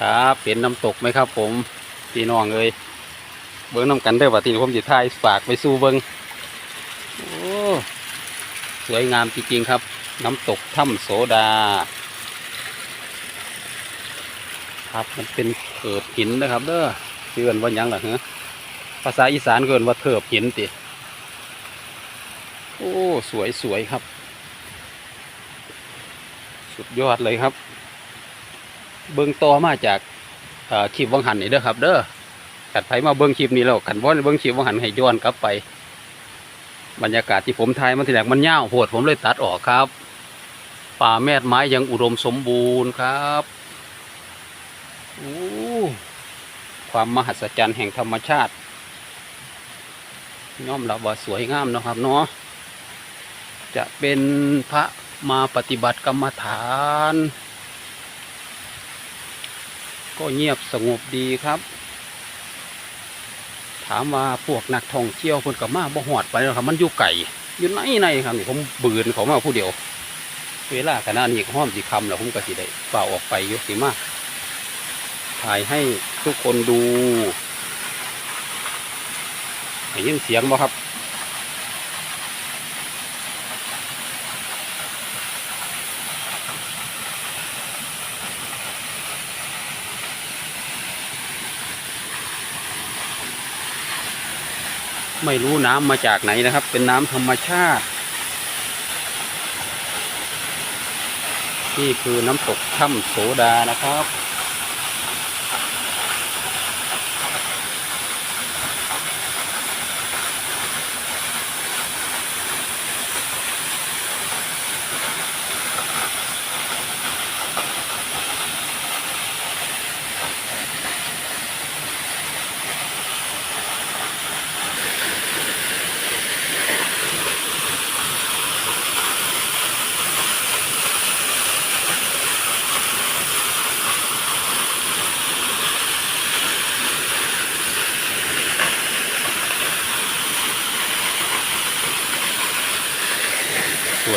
ครับเป็นน้ำตกไหมครับ ผมพี่น้องเอ้ยเบิ้งน้ำกันได้อว่าทีนี้ผมจะถ่ายฝากไปสู่เบิ้งโอ้สวยงามจริงๆครับ น้ำตกถ้ำโสดา ครับมันเป็นเกิดหินนะครับเด้อเชื่อนว่ายังล่ะฮะภาษาอีสานเกินว่าเถิบหินติโอ้สวยสวยครับ สุดยอดเลยครับ เบิ้งต่อมาจากคลิปวังหันนี่เด้อครับ เด้อกัดไผมาเบิ้งคลิปนี้แล้วกันว่าเบิ้งคลิปวังหันให้ย้อนกลับไป บรรยากาศที่ผมถ่ายมันทีแรกมันยาโพดผมเลยตัดออกครับ ป่าแม่ดไม้ยังอุดมสมบูรณ์ครับโอ้ความมหัศจรรย์แห่งธรรมชาติย่อมรับว่าสวยงามนะครับเนาะจะเป็นพระมาปฏิบัติกรรมฐาน ก็เงียบสงบดีครับ ถามว่าพวกนักท่องเที่ยวคนกับมาบ่หอดไปแล้วครับ มันอยู่ไก่อยู่ไหนในครับนี่ผมบืนเขามาผู้เดียว เวลาขณะนี้ห้อมสีคำแล้วผมก็สิได้เปล่าออกไปยุสิมากถ่ายให้ทุกคนดูได้ยินเสียงบ่ครับ ไม่รู้น้ำมาจากไหนนะครับ เป็นน้ำธรรมชาติ นี่คือน้ำตกถ้ำโสดานะครับ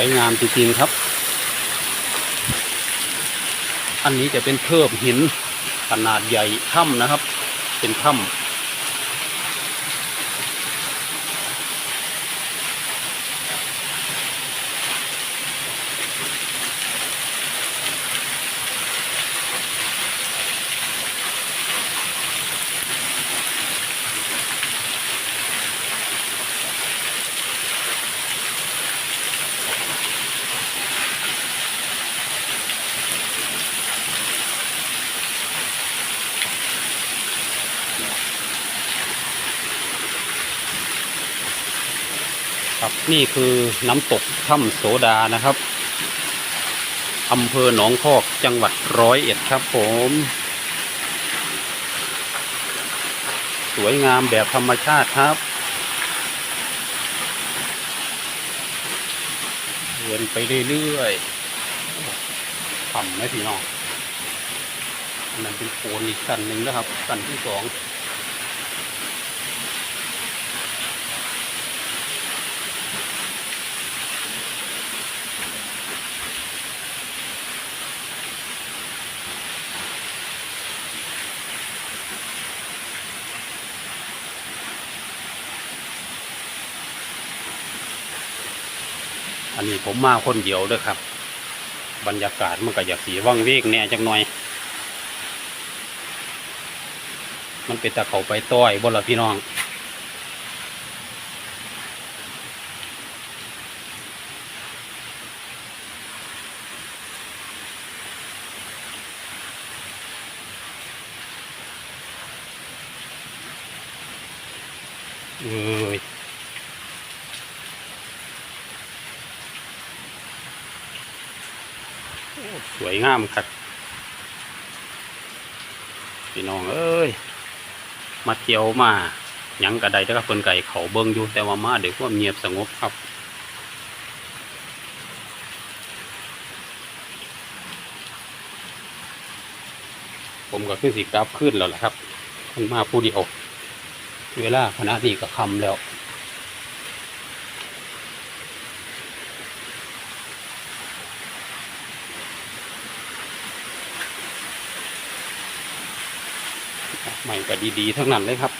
วยงามจริงๆครับ อันนี้จะเป็นเทิบหินขนาดใหญ่ถ้ำนะครับ เป็นถ้ำ ครับ นี่คือน้ำตกถ้ำโสดานะครับอำเภอหนองพอกจังหวัดร้อยเอ็ดครับผม สวยงามแบบธรรมชาติครับเดินไปเรื่อยๆทำไหมพี่น้องอันนั้นเป็นโคนอีกสันหนึ่งนะครับสันที่สอง อันนี้ผมมาคนเดียวด้วยครับ บรรยากาศมันก็อยากสีว่างเวกแน่จังหน่อย มันเป็นตะเขาไปต้อยบนละพี่น้องเอ้ย สวยงามครับพี่น้องเอ้ยมาเที่ยวมาหยังกระไดแล้วก็เพิ่นไก่เขาเบิ่งอยู่แต่ว่ามาเดี๋ยวความเงียบสงบครับ ผมก็ขึ้นสิกลับขึ้นแล้วล่ะครับมันมาผู้เดียวเวลาขณะนี้ก็คำแล้ว ใหม่ก็ดีๆทั้งนั้นเลยครับ